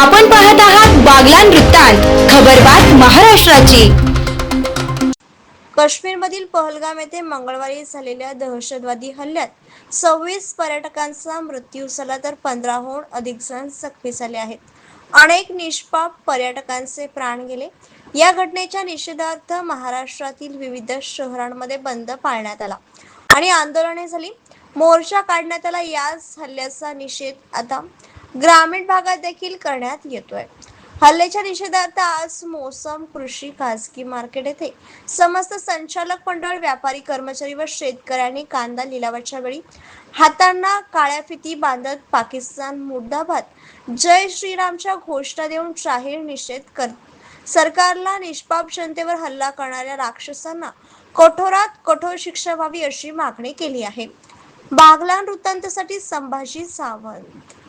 आपण पाहत आहात बागलान वृत्तांत खबरबात महाराष्ट्राची. काश्मीरमधील पहलगाम येथे मंगळवारी झालेल्या दहशतवादी हल्ल्यात सव्वीस पर्यटकांचा मृत्यू झाला तर पंधराहून अधिक जण जखमी झाले आहेत. अनेक निष्पाप पर्यटकांचे प्राण गेले. या घटनेच्या निषेधार्थ महाराष्ट्रातील विविध शहरांमध्ये बंद पाळण्यात आला आणि आंदोलने झाली. मोर्चा काढण्यात आला. याच हल्ल्याचा निषेध आता ग्रामीण भागात देखील करण्यात येतोय. हल्ल्याच्या निषेधार्थ आज मोसम कृषी खासगी मार्केट येथे समस्त संचालक मंडळ व्यापारी कर्मचारी व शेतकऱ्यांनी कांदा लिलावाच्या वेळी हातांना काळ्या फिती बांधत पाकिस्तान मुर्दाबाद जय श्रीरामच्या घोषणा देऊन जाहीर निषेध करत सरकारला निष्पाप जनतेवर हल्ला करणाऱ्या राक्षसांना कठोरात कठोर शिक्षा व्हावी अशी मागणी केली आहे. बागलान वृत्तांतासाठी संभाजी सावंत